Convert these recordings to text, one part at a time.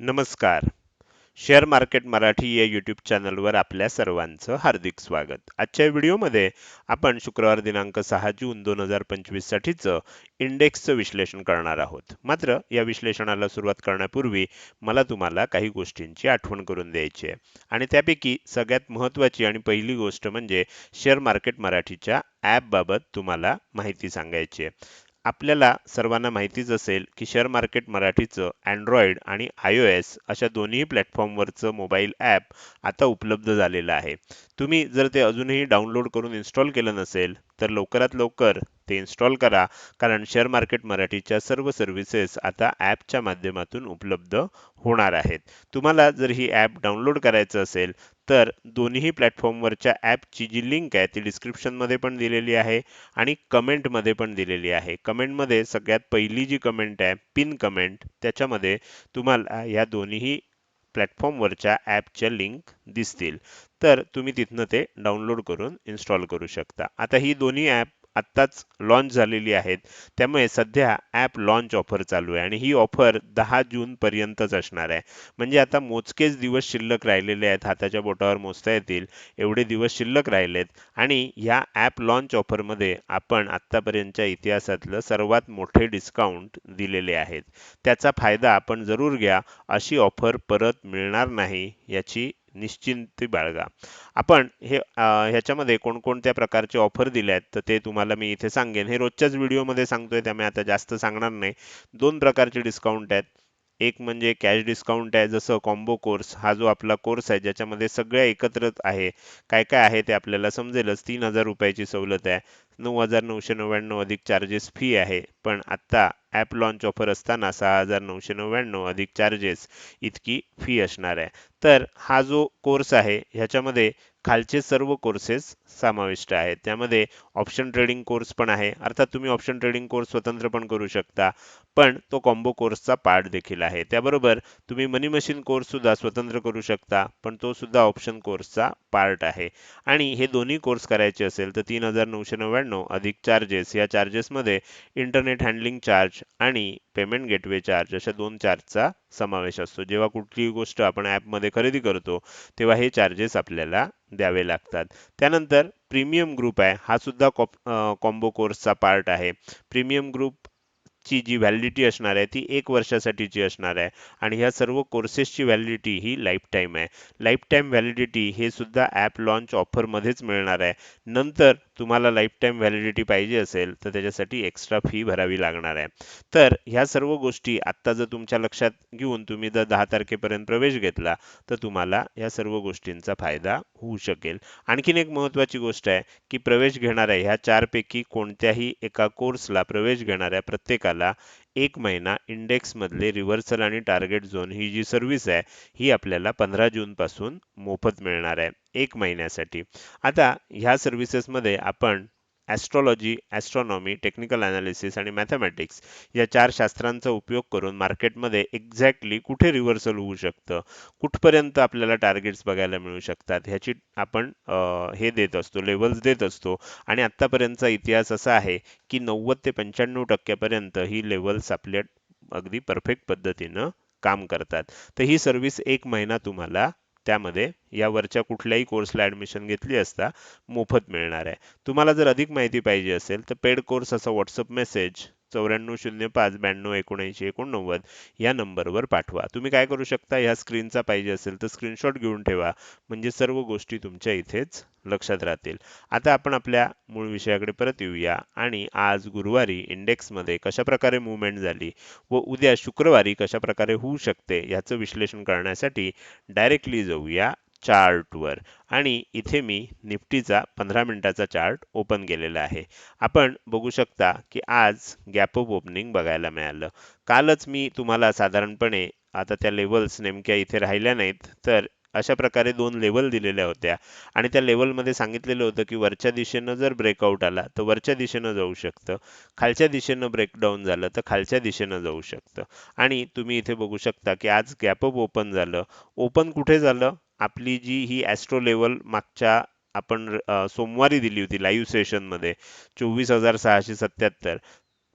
नमस्कार. Share market Marathi या YouTube चॅनलवर आपल्या सर्वांचं हार्दिक स्वागत. आजच्या व्हिडिओमध्ये आपण शुक्रवार दिनांक सहा जून दोन हजार पंचवीससाठीचं इंडेक्सचं विश्लेषण करणार आहोत. मात्र या विश्लेषणाला सुरुवात करण्यापूर्वी मला तुम्हाला काही गोष्टींची आठवण करून द्यायची आहे. आणि त्यापैकी सगळ्यात महत्त्वाची आणि पहिली गोष्ट म्हणजे शेअर मार्केट मराठीच्या ॲपबाबत तुम्हाला माहिती सांगायची आहे. आपल्याला सर्वांना माहितीच असेल की शेअर मार्केट मराठीचं अँड्रॉइड आणि आय ओ एस अशा दोन्ही प्लॅटफॉर्मवरचं मोबाईल ॲप आता उपलब्ध झालेलं आहे. तुम्ही जर ते अजूनही डाउनलोड करून इन्स्टॉल केलं नसेल तर लवकरात लवकर ते इन्स्टॉल करा कारण शेअर मार्केट मराठीच्या सर्व सर्व्हिसेस आता ॲपच्या माध्यमातून उपलब्ध होणार आहेत. तुम्हाला जर ही ॲप डाउनलोड करायचं असेल तर दोन्ही प्लॅटफॉर्मवरच्या ॲपची जी लिंक आहे ती डिस्क्रिप्शनमध्ये पण दिलेली आहे आणि कमेंटमध्ये पण दिलेली आहे. कमेंटमध्ये सगळ्यात पहिली जी कमेंट आहे पिन कमेंट त्याच्यामध्ये तुम्हाला या दोन्ही प्लॅटफॉर्मवरच्या ॲपच्या लिंक दिसतील. तर तुम्ही तिथनं ते डाउनलोड करून इन्स्टॉल करू शकता. आता ही दोन्ही ॲप आत्ताच लॉन्च झालेली आहेत. त्यामुळे सध्या ॲप लॉन्च ऑफर चालू आहे आणि ही ऑफर दहा जूनपर्यंतच असणार आहे. म्हणजे आता मोजकेच दिवस शिल्लक राहिलेले आहेत हाताच्या बोटावर मोजता येतील एवढे दिवस शिल्लक राहिलेत. आणि ह्या ॲप लॉन्च ऑफरमध्ये आपण आत्तापर्यंतच्या इतिहासातलं सर्वात मोठे डिस्काउंट दिलेले आहेत. त्याचा फायदा आपण जरूर घ्या अशी ऑफर परत मिळणार नाही याची निश्चिंती बाळगा. आपण हे ह्याच्यामध्ये कोणकोणत्या प्रकारचे ऑफर दिल्या आहेत तर ते तुम्हाला मी इथे सांगेन. हे रोजच्याच व्हिडिओमध्ये सांगतोय त्यामुळे आता जास्त सांगणार नाही. दोन प्रकारचे डिस्काउंट आहेत. एक म्हणजे कॅश डिस्काउंट आहे जसं कॉम्बो कोर्स हा जो आपला कोर्स आहे ज्याच्यामध्ये सगळ्या एकत्रच आहे काय काय आहे ते आपल्याला समजेलच. तीन हजार रुपयाची सवलत आहे. नऊ हजार नऊशे नव्याण्णव अधिक चार्जेस फी आहे. पण आत्ता ॲप लॉन्च ऑफर असताना सहा हजार नऊशे नव्याण्णव अधिक चार्जेस इतकी फी असणार आहे. तर हा जो कोर्स आहे ह्याच्यामध्ये खालचे सर्व कोर्सेस समाविष्ट आहेत. त्यामध्ये ऑप्शन ट्रेडिंग कोर्स पण आहे. अर्थात तुम्ही ऑप्शन ट्रेडिंग कोर्स स्वतंत्र पण करू शकता पण तो कॉम्बो कोर्सचा पार्ट देखील आहे. त्याबरोबर तुम्ही मनी मशीन कोर्ससुद्धा स्वतंत्र करू शकता पण तो सुद्धा ऑप्शन कोर्सचा पार्ट आहे. आणि हे दोन्ही कोर्स करायचे असेल तर तीन हजार नऊशे नव्याण्णव अधिक चार्जेस या चार्जेसमध्ये इंटरनेट हँडलिंग चार्ज आणि पेमेंट गेटवे चार्ज अशा दोन चार्जचा समावेश असतो. जेव्हा कुठलीही गोष्ट आपण ॲपमध्ये खरेदी करतो तेव्हा हे चार्जेस आपल्याला द्यावे लागतात. त्यानंतर प्रीमियम ग्रुप आहे. हा सुद्धा कॉम्बो कोर्सचा पार्ट आहे. प्रीमियम ग्रुप ची जी व्हॅलिडिटी असणार आहे ती एक वर्षासाठीची असणार आहे. आणि ह्या सर्व कोर्सेसची व्हॅलिडिटी ही लाईफ टाईम आहे. लाईफ टाईम व्हॅलिडिटी हे सुद्धा ॲप लॉन्च ऑफरमध्येच मिळणार आहे. नंतर तुम्हाला लाईफ टाईम व्हॅलिडिटी पाहिजे असेल तर त्याच्यासाठी एक्स्ट्रा फी भरावी लागणार आहे. तर ह्या सर्व गोष्टी आत्ता जर तुमच्या लक्षात घेऊन तुम्ही जर दहा तारखेपर्यंत प्रवेश घेतला तर तुम्हाला या सर्व गोष्टींचा फायदा होऊ शकेल. आणखीन एक महत्त्वाची गोष्ट आहे की प्रवेश घेणाऱ्या ह्या चारपैकी कोणत्याही एका कोर्सला प्रवेश घेणाऱ्या प्रत्येकाला एक महिना इंडेक्समधले रिव्हर्सल आणि टार्गेट झोन ही जी सर्व्हिस आहे ही आपल्याला पंधरा जूनपासून मोफत मिळणार आहे एक महिन्यासाठी. आता ह्या सर्व्हिसेसमध्ये आपण ॲस्ट्रॉलॉजी ॲस्ट्रॉनॉमी टेक्निकल ॲनालिसिस आणि मॅथमॅटिक्स या चार शास्त्रांचा उपयोग करून मार्केटमध्ये एक्झॅक्टली कुठे रिव्हर्सल होऊ शकतं? कुठपर्यंत आपल्याला टार्गेट्स बघायला मिळू शकतात? ह्याची आपण हे देत असतो लेवल्स देत असतो. आणि आत्तापर्यंतचा इतिहास असा आहे की नव्वद ते पंच्याण्णव टक्क्यापर्यंत ही लेवल्स आपल्या अगदी परफेक्ट पद्धतीनं काम करतात. तर ही सर्व्हिस एक महिना तुम्हाला त्यामध्ये या वरच्या कुठल्याही कोर्सला ॲडमिशन घेतली असता मोफत मिळणार आहे. तुम्हाला जर अधिक माहिती पाहिजे असेल तर पेड कोर्स असा व्हॉट्सअप मेसेज चौऱ्याण्णव शून्य पाच ब्याण्णव एकोणऐंशी एकोणनव्वद या नंबरवर पाठवा. तुम्ही काय करू शकता? ह्या स्क्रीनचा पाहिजे असेल तर स्क्रीनशॉट घेऊन ठेवा. म्हणजे सर्व गोष्टी तुमच्या इथेच लक्षात राहतील. आता आपण आपल्या मूळ विषयाकडे परत येऊया. आणि आज गुरुवारी इंडेक्समध्ये कशाप्रकारे मुवमेंट झाली व उद्या शुक्रवारी कशा प्रकारे होऊ शकते याचं विश्लेषण करण्यासाठी डायरेक्टली जाऊया चार्टवर आणि इथे मी निफ्टीचा पंधरा मिनिटाचा चार्ट ओपन केलेला आहे. आपण बघू शकता की आज गॅप अप ओपनिंग बघायला मिळालं. कालच मी तुम्हाला साधारणपणे आता त्या लेवल्स नेमक्या इथे राहिल्या नाहीत तर अशा प्रकारे दोन लेवल दिलेल्या होत्या. आणि त्या लेवलमध्ये सांगितलेलं होतं की वरच्या दिशेनं जर ब्रेकआउट आला तर वरच्या दिशेनं जाऊ शकतं. खालच्या दिशेनं ब्रेकडाऊन झालं तर खालच्या दिशेनं जाऊ शकतं. आणि तुम्ही इथे बघू शकता की आज गॅपअप ओपन झालं. ओपन कुठे झालं? आपली जी ही ॲस्ट्रो लेवल मागच्या आपण सोमवारी दिली होती लाईव्ह सेशनमध्ये चोवीस हजार सहाशे सत्याहत्तर.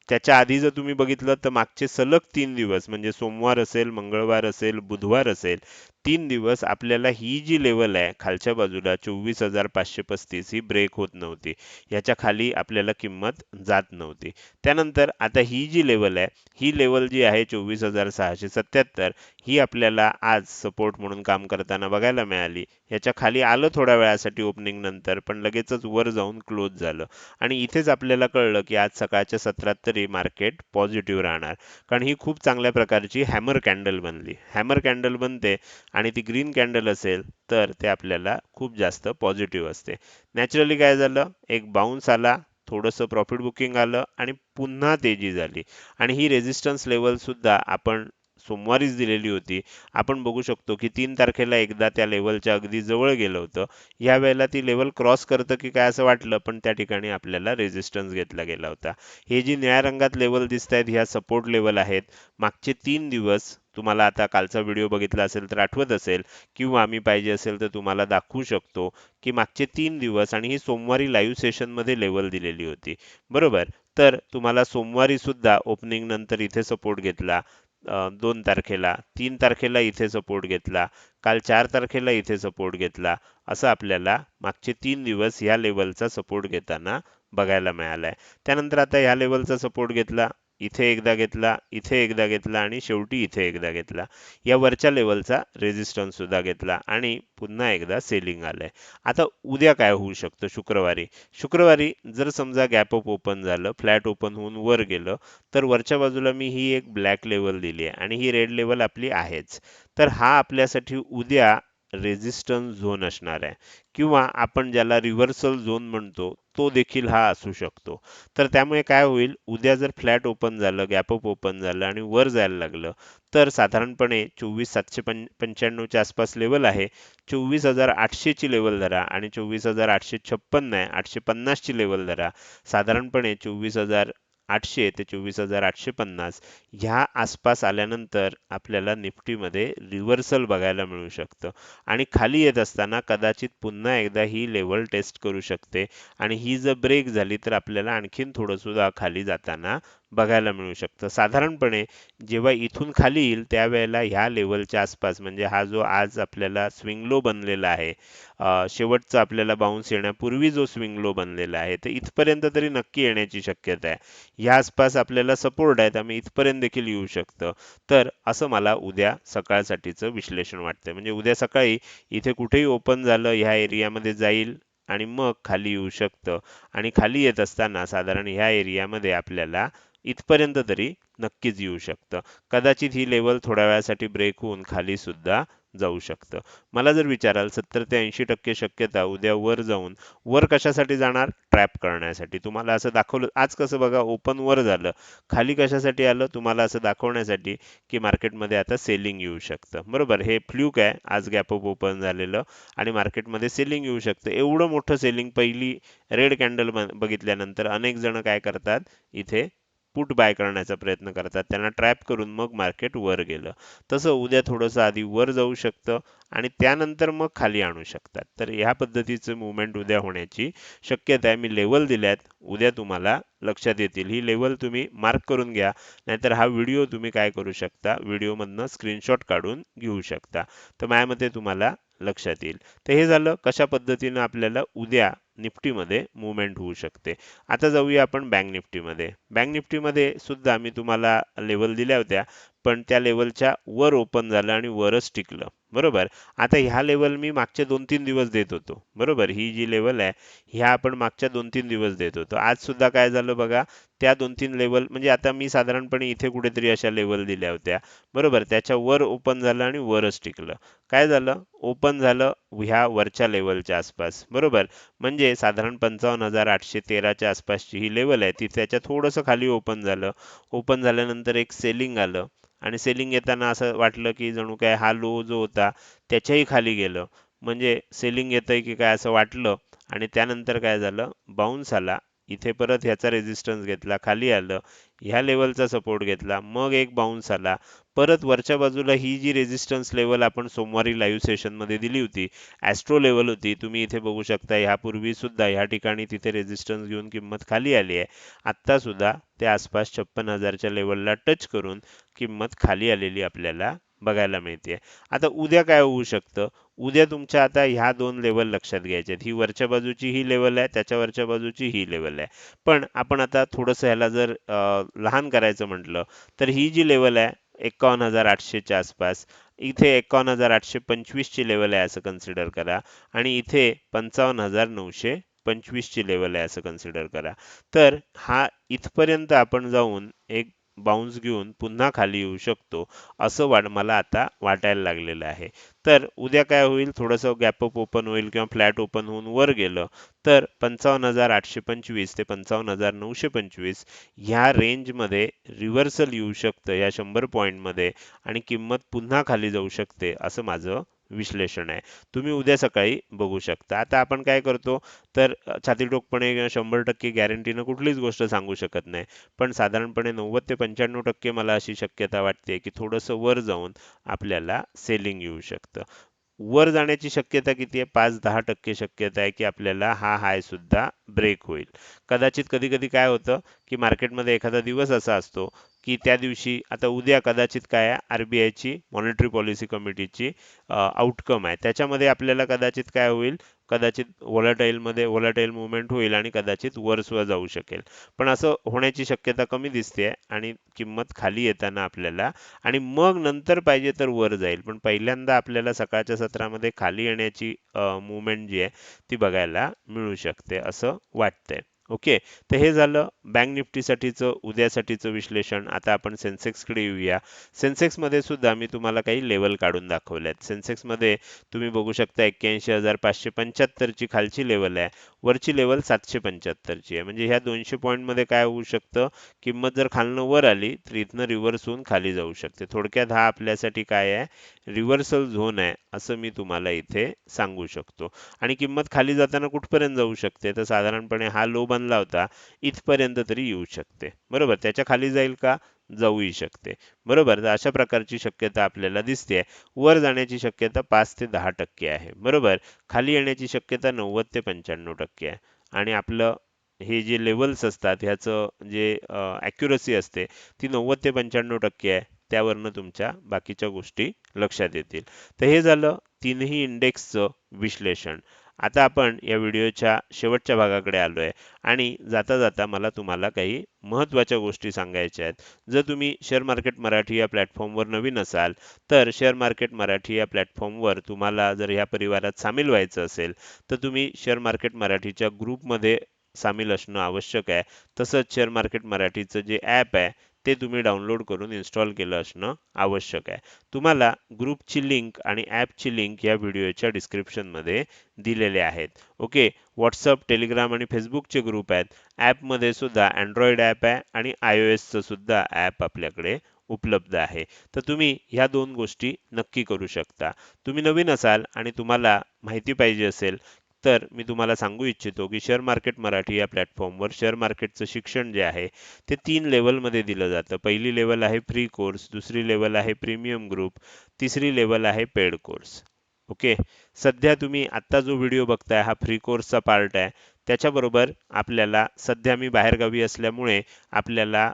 त्याच्या आधी जर तुम्ही बघितलं तर मागचे सलग तीन दिवस म्हणजे सोमवार असेल मंगळवार असेल बुधवार असेल तीन दिवस आपल्याला ही जी लेवल आहे खालच्या बाजूला चोवीस हजार पाचशे पस्तीस ही ब्रेक होत नव्हती. याच्या खाली आपल्याला किंमत जात नव्हती. त्यानंतर आता ही जी लेवल आहे ही लेवल जी आहे चोवीस हजार सहाशे सत्याहत्तर ही आपल्याला आज सपोर्ट म्हणून काम करताना बघायला मिळाली. याच्या खाली आलं थोड्या वेळासाठी ओपनिंग नंतर पण लगेचच वर जाऊन क्लोज झालं. आणि इथेच आपल्याला कळलं की आज सकाळच्या सत्रात तरी मार्केट पॉझिटिव्ह राहणार. कारण ही खूप चांगल्या प्रकारची हॅमर कॅन्डल बनली. हॅमर कॅन्डल बनते आणि ती ग्रीन कॅन्डल असेल तर ते आपल्याला खूप जास्त पॉझिटिव्ह असते. नॅचरली काय झालं? एक बाउन्स आला थोडंसं प्रॉफिट बुकिंग आलं आणि पुन्हा तेजी झाली. आणि ही रेजिस्टन्स लेवल सुद्धा आपण सोमवारीच दिलेली होती. आपण बघू शकतो की तीन तारखेला एकदा त्या लेवलच्या अगदी जवळ गेलं होतं. या वेळेला ती लेवल क्रॉस करतं की काय असं वाटलं पण त्या ठिकाणी आपल्याला रेझिस्टन्स घेतला गेला होता. हे जी निळ्या रंगात लेवल दिसत आहेत ह्या सपोर्ट लेवल आहेत. मागचे तीन दिवस तुम्हाला आता कालचा व्हिडिओ बघितला असेल तर आठवत असेल किंवा आम्ही पाहिजे असेल तर तुम्हाला दाखवू शकतो की मागचे तीन दिवस आणि ही सोमवारी लाईव्ह सेशनमध्ये लेवल दिलेली होती. बरोबर? तर तुम्हाला सोमवारी सुद्धा ओपनिंग नंतर इथे सपोर्ट घेतला. दोन तारखेला. तीन तारखेला इथे सपोर्ट घेतला. काल चार तारखेला इथे सपोर्ट घेतला. असं आपल्याला मागचे तीन दिवस ह्या लेवलचा सपोर्ट घेताना बघायला मिळालाय. त्यानंतर आता ह्या लेवलचा सपोर्ट घेतला. इथे एकदा घेतला इथे एकदा घेतला आणि शेवटी इथे एकदा घेतला. या वरच्या लेवलचा रेजिस्टन्स सुद्धा घेतला आणि पुन्हा एकदा सेलिंग आलंय. आता उद्या काय होऊ शकतं शुक्रवारी? शुक्रवारी जर समजा गॅप अप ओपन झालं फ्लॅट ओपन होऊन वर गेलं तर वरच्या बाजूला मी ही एक ब्लॅक लेवल दिली आहे आणि ही रेड लेवल आपली आहेच. तर हा आपल्यासाठी उद्या रेजिस्टन्स झोन असणार आहे. किंवा आपण ज्याला रिव्हर्सल झोन म्हणतो तो देखील हा असू शकतो. तर त्यामुळे काय होईल? उद्या जर फ्लॅट ओपन झालं गॅपअप ओपन झालं आणि वर जायला लागलं तर साधारणपणे चोवीस सातशे पं पंच्याण्णवच्या आसपास लेवल आहे. चोवीस हजार आठशेची लेवल धरा आणि चोवीस हजार आठशे छप्पन्न आहे आठशे पन्नासची लेवल धरा. साधारणपणे चोवीस हजार आठशे ते चोवीस हजार आठशे पन्नास ह्या आसपास आल्यानंतर आपल्याला निफ्टीमध्ये रिव्हर्सल बघायला मिळू शकतं. आणि खाली येत असताना कदाचित पुन्हा एकदा ही लेवल टेस्ट करू शकते. आणि ही जर ब्रेक झाली तर आपल्याला आणखीन थोडंसुद्धा खाली जाताना बघायला मिळू शकतं. साधारणपणे जेव्हा इथून खाली येईल त्यावेळेला ह्या लेवलच्या आसपास म्हणजे हा जो आज आपल्याला स्विंग लो बनलेला आहे शेवटचा आपल्याला बाउन्स येण्यापूर्वी जो स्विंग लो बनलेला आहे तर इथपर्यंत तरी नक्की येण्याची शक्यता आहे. ह्या आसपास आपल्याला सपोर्ट आहे त्यामुळे इथपर्यंत देखील येऊ शकतं. तर असं मला उद्या सकाळसाठीचं विश्लेषण वाटतंय. म्हणजे उद्या सकाळी इथे कुठेही ओपन झालं ह्या एरियामध्ये जाईल आणि मग खाली येऊ शकतं. आणि खाली येत असताना साधारण ह्या एरियामध्ये आपल्याला इथपर्यंत तरी नक्कीच येऊ शकतं. कदाचित ही लेवल थोड्या वेळासाठी ब्रेक होऊन खाली सुद्धा जाऊ शकतं. मला जर विचाराल सत्तर ते ऐंशी टक्के शक्यता उद्या वर जाऊन वर कशासाठी जाणार? ट्रॅप करण्यासाठी. तुम्हाला असं दाखवलं आज कसं बघा ओपन वर झालं. खाली कशासाठी आलं? तुम्हाला असं दाखवण्यासाठी की मार्केटमध्ये आता सेलिंग येऊ शकतं. बरोबर? हे फ्ल्यूक आहे. आज गॅपअप ओपन झालेलं आणि मार्केटमध्ये सेलिंग येऊ शकतं. एवढं मोठं सेलिंग पहिली रेड कॅन्डल बघितल्यानंतर अनेक जण काय करतात? इथे पुट बाय करण्याचा प्रयत्न करतात. त्यांना ट्रॅप करून मग मार्केट वर गेलं. तसं उद्या थोडंसं आधी वर जाऊ शकतं आणि त्यानंतर मग खाली आणू शकतात. तर ह्या पद्धतीचं मुवमेंट उद्या होण्याची शक्यता आहे. मी लेवल दिल्यात. उद्या तुम्हाला लक्षात येतील. ही लेवल तुम्ही मार्क करून घ्या. नाहीतर हा व्हिडिओ तुम्ही काय करू शकता? व्हिडिओमधनं स्क्रीनशॉट काढून घेऊ शकता. तर माझ्या मते तुम्हाला लक्षात येईल. तर हे झालं. कशा पद्धतीनं आपल्याला उद्या निफ्टीमध्ये मुवमेंट होऊ शकते. आता जाऊया आपण बँक निफ्टीमध्ये. बँक निफ्टीमध्ये सुद्धा मी तुम्हाला लेवल दिल्या होत्या. पण त्या लेवलच्या वर ओपन झालं आणि वरच टिकलं. बरोबर? आता ह्या लेवल मी मागचे दोन तीन दिवस देत होतो. बरोबर? ही जी लेवल आहे ह्या आपण मागच्या दोन तीन दिवस देत होतो. आज सुद्धा काय झालं बघा त्या दोन तीन लेवल म्हणजे आता मी साधारणपणे इथे कुठेतरी अशा लेवल दिल्या होत्या. बरोबर? त्याच्या वर ओपन झालं आणि वरच टिकलं. काय झालं? ओपन झालं ह्या वरच्या लेवलच्या आसपास. बरोबर? म्हणजे साधारण पंचावन्न हजार आठशे तेराच्या आसपासची ही लेवल आहे. ती त्याच्या थोडंसं खाली ओपन झालं. ओपन झाल्यानंतर एक सेलिंग आलं. आणि सेलिंग येताना असं वाटलं की जणू काय हा लो जो होता त्याच्याही खाली गेलं. म्हणजे सेलिंग येतंय की काय असं वाटलं आणि त्यानंतर काय झालं? बाउन्स आला. इथे परत ह्याचा रेझिस्टन्स घेतला खाली आलं ह्या लेवलचा सपोर्ट घेतला मग एक बाउन्स आला. परत वरच्या बाजूला ही जी रेझिस्टन्स लेवल आपण सोमवारी लाईव्ह सेशनमध्ये दिली होती ॲस्ट्रो लेवल होती तुम्ही इथे बघू शकता ह्यापूर्वी सुद्धा ह्या ठिकाणी तिथे रेझिस्टन्स घेऊन किंमत खाली आली आहे. आत्ता सुद्धा त्या आसपास छप्पन हजारच्या लेवलला टच करून किंमत खाली आलेली आपल्याला बघायला मिळते आता उद्या काय होऊ शकतं? उद्या तुमच्या आता ह्या दोन लेवल लक्षात घ्यायच्यात ही वरच्या बाजूची ही लेवल आहे त्याच्या वरच्या बाजूची ही लेवल आहे. पण आपण आता थोडंसं ह्याला जर लहान करायचं म्हटलं तर ही जी लेवल आहे एकावन्न हजार आठशेच्या आसपास इथे एकावन्न हजार आठशे पंचवीसची लेवल आहे असं कन्सिडर करा. आणि इथे पंचावन्न हजार नऊशे पंचवीसची लेवल आहे असं कन्सिडर करा. तर हा इथपर्यंत आपण जाऊन एक बाउन्स घेऊन पुन्हा खाली येऊ शकतो असं वाट मला आता वाटायला लागलेलं आहे. तर उद्या काय होईल? थोडंसं गॅपअप ओपन होईल किंवा फ्लॅट ओपन होऊन वर गेलं तर पंचावन्न हजार आठशे पंचवीस ते पंचावन्न हजार नऊशे पंचवीस ह्या रेंजमध्ये रिव्हर्सल येऊ शकतं या शंभर पॉईंटमध्ये आणि किंमत पुन्हा खाली जाऊ शकते असं माझं विश्लेषण आहे. तुम्ही उद्या सकाळी बघू शकता. आता आपण काय करतो तर छातीटोकपणे शंभर टक्के गॅरंटीनं कुठलीच गोष्ट सांगू शकत नाही. पण साधारणपणे नव्वद ते पंच्याण्णव टक्के मला अशी शक्यता वाटते की थोडंसं वर जाऊन आपल्याला सेलिंग येऊ शकतं. वर जाण्याची शक्यता किती आहे? पाच दहा टक्के शक्यता आहे की आपल्याला हा हाय सुद्धा ब्रेक होईल. कदाचित कधी कधी काय होतं की मार्केटमध्ये एखादा दिवस असा असतो की त्या दिवशी आता उद्या कदाचित काय आहे आर बी आयची मॉनिटरी पॉलिसी कमिटीची आउटकम आहे. त्याच्यामध्ये आपल्याला कदाचित काय होईल कदाचित मध्ये वॉलाटाईल मुवमेंट होईल आणि कदाचित वर जाऊ शकेल. पण असं होण्याची शक्यता कमी दिसते आणि किंमत खाली येताना आपल्याला आणि मग नंतर पाहिजे तर वर जाईल. पण पहिल्यांदा आपल्याला सकाळच्या सत्रामध्ये खाली येण्याची मुवमेंट जी आहे ती बघायला मिळू शकते असं वाटतंय. ओके? तर हे झालं बँक निफ्टीसाठीचं उद्यासाठीचं विश्लेषण. आता आपण सेन्सेक्सकडे येऊया. सेन्सेक्समध्ये सुद्धा मी तुम्हाला काही लेवल काढून दाखवल्यात. सेन्सेक्समध्ये तुम्ही बघू शकता एक्क्याऐंशी हजार पाचशे पंच्याहत्तरची खालची लेवल आहे. वरची लेवल सातशे पंच्याहत्तरची आहे. म्हणजे ह्या दोनशे पॉईंटमध्ये काय होऊ शकतं? किंमत जर खालनं वर आली तर इथनं रिव्हर्स होऊन खाली जाऊ शकते. थोडक्यात हा आपल्यासाठी काय आहे? रिव्हर्सल झोन आहे असं मी तुम्हाला इथे सांगू शकतो. आणि किंमत खाली जाताना कुठपर्यंत जाऊ शकते? तर साधारणपणे हा लो बनला होता इथपर्यंत तरी येऊ शकते. बरोबर? त्याच्याखाली जाईल का? जाऊही शकते. बरोबर? तर अशा प्रकारची शक्यता आपल्याला दिसते वर जाण्याची शक्यता पाच ते दहा टक्के आहे. बरोबर? खाली येण्याची शक्यता नव्वद ते पंच्याण्णव टक्के आहे. आणि आपलं हे जे लेवल्स असतात ह्याचं जे ॲक्युरसी असते ती नव्वद ते पंच्याण्णव टक्के आहे. त्यावरनं तुमच्या बाकीच्या गोष्टी लक्षात येतील. तर हे झालं तीनही इंडेक्सचं विश्लेषण. आता आपण या व्हिडिओच्या शेवटच्या भागाकडे आलो आहे आणि जाता जाता मला तुम्हाला काही महत्त्वाच्या गोष्टी सांगायच्या आहेत. जर तुम्ही शेअर मार्केट मराठी या प्लॅटफॉर्मवर नवीन असाल तर शेअर मार्केट मराठी या प्लॅटफॉर्मवर तुम्हाला जर ह्या परिवारात सामील व्हायचं असेल तर तुम्ही शेअर मार्केट मराठीच्या ग्रुपमध्ये सामील असणं आवश्यक आहे. तसंच शेअर मार्केट मराठीचं जे ॲप आहे ते तुम्ही डाउनलोड करून इन्स्टॉल केलं असणं आवश्यक आहे. तुम्हाला ग्रुपची लिंक आणि ॲपची लिंक या व्हिडिओच्या डिस्क्रिप्शनमध्ये दिलेले आहेत. ओके व्हॉट्सअप टेलिग्राम आणि फेसबुकचे ग्रुप आहेत. ॲपमध्ये सुद्धा अँड्रॉइड ॲप आहे आणि आय ओ एसचं सुद्धा ॲप आपल्याकडे उपलब्ध आहे. तर तुम्ही ह्या दोन गोष्टी नक्की करू शकता. तुम्ही नवीन असाल आणि तुम्हाला माहिती पाहिजे असेल तर मी तुम्हाला सांगू इच्छितो की शेअर मार्केट मराठी या प्लॅटफॉर्मवर शेअर मार्केटचं शिक्षण जे आहे ते तीन लेवलमध्ये दिलं जातं. पहिली लेवल आहे फ्री कोर्स दुसरी लेवल आहे प्रीमियम ग्रुप तिसरी लेवल आहे पेड कोर्स ओके सध्या तुम्ही आत्ता जो व्हिडिओ बघताय हा फ्री कोर्सचा पार्ट आहे. त्याच्याबरोबर आपल्याला सध्या मी बाहेरगावी असल्यामुळे आपल्याला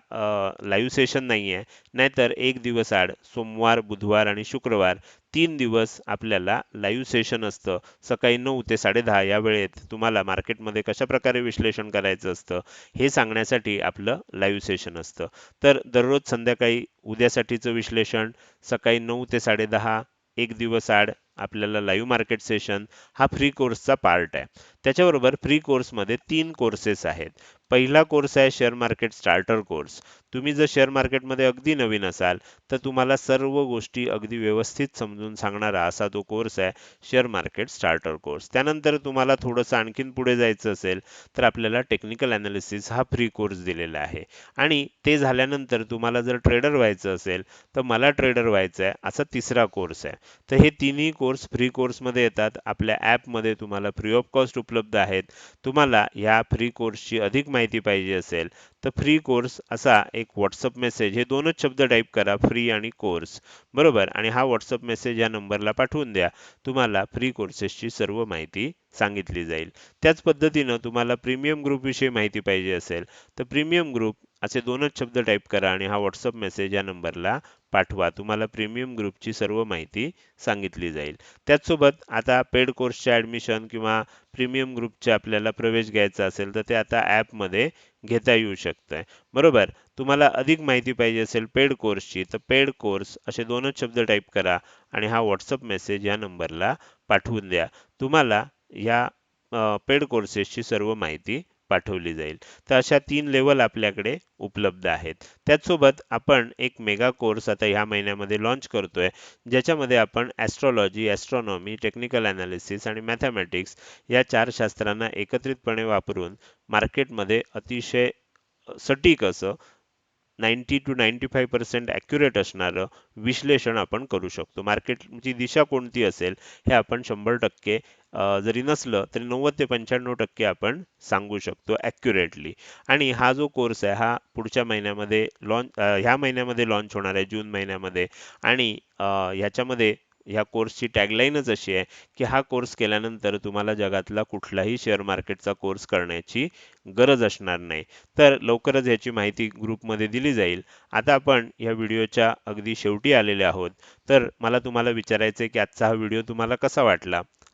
लाईव्ह सेशन नाही आहे नाहीतर एक दिवस आड सोमवार बुधवार आणि शुक्रवार तीन दिवस आपल्याला लाईव्ह सेशन असतं. सकाळी नऊ ते साडेदहा या वेळेत तुम्हाला मार्केटमध्ये कशा प्रकारे विश्लेषण करायचं असतं हे सांगण्यासाठी आपलं लाईव्ह सेशन असतं. तर दररोज संध्याकाळी उद्यासाठीचं विश्लेषण सकाळी नऊ ते साडेदहा एक दिवस आड आपल्याला लाईव्ह मार्केट सेशन हा फ्री कोर्सचा पार्ट आहे. त्याच्याबरोबर फ्री कोर्समध्ये तीन कोर्सेस आहेत. पहिला कोर्स आहे शेअर मार्केट स्टार्टर कोर्स तुम्ही जर शेअर मार्केटमध्ये अगदी नवीन असाल तर तुम्हाला सर्व गोष्टी अगदी व्यवस्थित समजून सांगणारा असा तो कोर्स आहे शेअर मार्केट स्टार्टर कोर्स त्यानंतर तुम्हाला थोडंसं आणखीन पुढे जायचं असेल तर आपल्याला टेक्निकल ॲनालिसिस हा फ्री कोर्स दिलेला आहे. आणि ते झाल्यानंतर तुम्हाला जर ट्रेडर व्हायचं असेल तर मला ट्रेडर व्हायचं आहे असा तिसरा कोर्स आहे. तर हे तिन्ही कोर्स फ्री कोर्समध्ये येतात. आपल्या ॲपमध्ये तुम्हाला फ्री ऑफ कॉस्ट उपलब्ध उपलब्ध आहेत. तुम्हाला ह्या फ्री कोर्सची अधिक माहिती पाहिजे असेल तर फ्री कोर्स असा एक व्हॉट्सअप मेसेज हे दोनच शब्द टाईप करा फ्री आणि कोर्स बरोबर? आणि हा व्हॉट्सअप मेसेज या नंबरला पाठवून द्या. तुम्हाला फ्री कोर्सेसची सर्व माहिती सांगितली जाईल. त्याच पद्धतीनं तुम्हाला प्रीमियम ग्रुपविषयी माहिती पाहिजे असेल तर प्रीमियम ग्रुप असे दोनच शब्द टाईप करा आणि हा व्हॉट्सअप मेसेज या नंबरला पाठवा. तुम्हाला प्रीमियम ग्रुपची सर्व माहिती सांगितली जाईल. त्याचसोबत आता पेड कोर्सच्या ॲडमिशन किंवा प्रीमियम ग्रुपचे आपल्याला प्रवेश घ्यायचा असेल तर ते आता ॲपमध्ये घेता येऊ शकतं बरोबर? तुम्हाला अधिक माहिती पाहिजे असेल पेड कोर्सची तर पेड कोर्स असे दोनच शब्द टाईप करा आणि हा व्हॉट्सअप मेसेज या नंबरला पाठवून द्या. तुम्हाला या पेड कोर्सेसची सर्व माहिती पाठवली जाईल. तर अशा तीन लेवल आपल्याकडे उपलब्ध आहेत. त्याचसोबत आपण एक मेगा कोर्स आता ह्या महिन्यामध्ये लॉन्च करतोय. ज्याच्यामध्ये आपण ॲस्ट्रॉलॉजी ॲस्ट्रॉनॉमी टेक्निकल ॲनालिसिस आणि मॅथमॅटिक्स या चार शास्त्रांना एकत्रितपणे वापरून मार्केटमध्ये अतिशय सटीक असं ninety two ninety five percent accurate असणारं विश्लेषण आपण करू शकतो. मार्केटची दिशा कोणती असेल हे आपण शंभर टक्के जरी नसलं तरी नव्वद ते पंच्याण्णव टक्के आपण सांगू शकतो ॲक्युरेटली आणि हा जो कोर्स आहे हा पुढच्या महिन्यामध्ये लॉन्च ह्या महिन्यामध्ये लॉन्च होणार आहे जून महिन्यामध्ये. आणि ह्याच्यामध्ये ह्या कोर्सची टॅगलाईनच अशी आहे की हा कोर्स केल्यानंतर तुम्हाला जगातला कुठलाही शेअर मार्केटचा कोर्स करण्याची गरज असणार नाही. तर लवकरच याची माहिती ग्रुपमध्ये दिली जाईल. आता आपण या व्हिडिओच्या अगदी शेवटी आलेले आहोत. तर मला तुम्हाला विचारायचं आहे की आजचा हा व्हिडिओ तुम्हाला कसा वाटला?